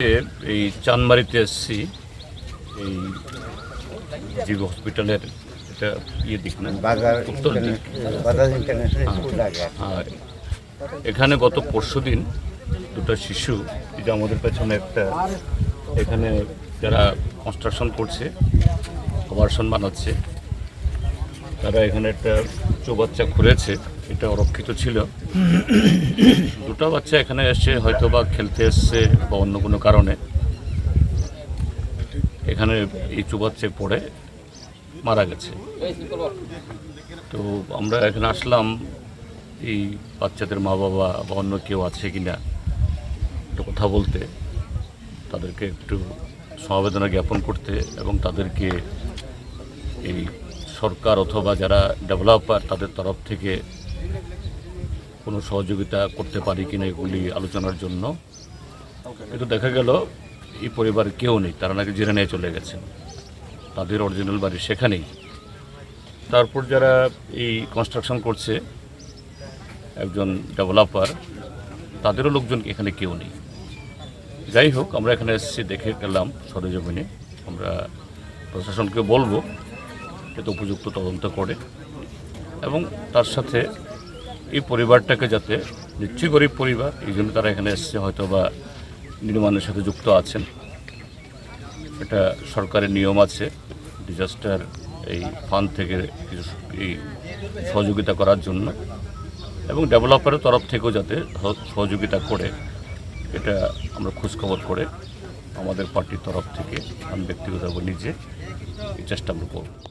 এই চানমারিতে এসছি। এই জীব হসপিটালের এটা ইয়ে দিক না উত্তর দিক। আগে আর এখানে গত পরশু দিন দুটো শিশু যে আমাদের পেছনে একটা এখানে যারা কনস্ট্রাকশন করছে আবাসন বানাচ্ছে তারা এখানে একটা চৌবাচ্চা খুঁড়েছে এটা অরক্ষিত ছিল। দুটো বাচ্চা এখানে এসছে হয়তো বা খেলতে এসছে বা অন্য কোনো কারণে। এখানে এই চৌবাচ্চায় পড়ে মারা গেছে। তো আমরা এখানে আসলাম, এই বাচ্চাদের মা বাবা বা অন্য কেউ আছে কি না কথা বলতে, তাদেরকে একটু সমবেদনা জ্ঞাপন করতে এবং তাদেরকে এই সরকার অথবা যারা ডেভেলপার তাদের তরফ থেকে কোনো সহযোগিতা করতে পারি কিনা এগুলি আলোচনার জন্য। কিন্তু দেখা গেল এই পরিবার কেউ নেই তারা নাকি জেনে নিয়ে চলে গেছেন তাদের অরিজিনাল বাড়ি সেখানেই। তারপর যারা এই কনস্ট্রাকশন করছে একজন ডেভেলপার তাদেরও লোকজন এখানে কেউ নেই। যাই হোক আমরা এখানে এসেছি দেখে গেলাম সরেজমিনে। আমরা প্রশাসনকে বলব যাতে উপযুক্ত তদন্ত করে। এবং তার সাথে এই পরিবারটাকে যাতে নিশ্চয়ই গরিব পরিবার, এই জন্য তারা এখানে এসছে হয়তো বা নির্মাণের সাথে যুক্ত আছেন। এটা সরকারের নিয়ম আছে ডিজাস্টার এই ফান্ড থেকে কিছু এই সহযোগিতা করার জন্য। এবং ডেভেলপারের তরফ থেকেও যাতে সহযোগিতা করে, এটা আমরা খোঁজখবর করে আমাদের পার্টির তরফ থেকে, আমি ব্যক্তিগতভাবে নিজে, এই চেষ্টা আমরা করব।